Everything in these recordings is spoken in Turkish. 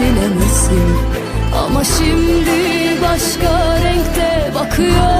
silemezsin Ama şimdi başka renkte bakıyor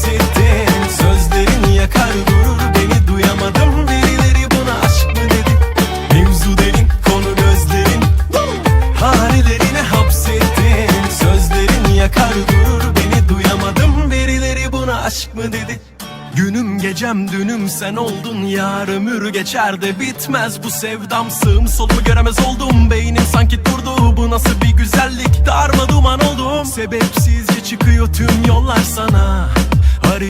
aşk mı dedi? Günüm gecem dünüm sen oldun yar Ömür geçer de bitmez bu sevdam. Sığım solumu göremez oldum Beynim sanki durdu. Bu nasıl bir güzellik Darma duman oldum. Sebepsizce çıkıyor tüm yollar sana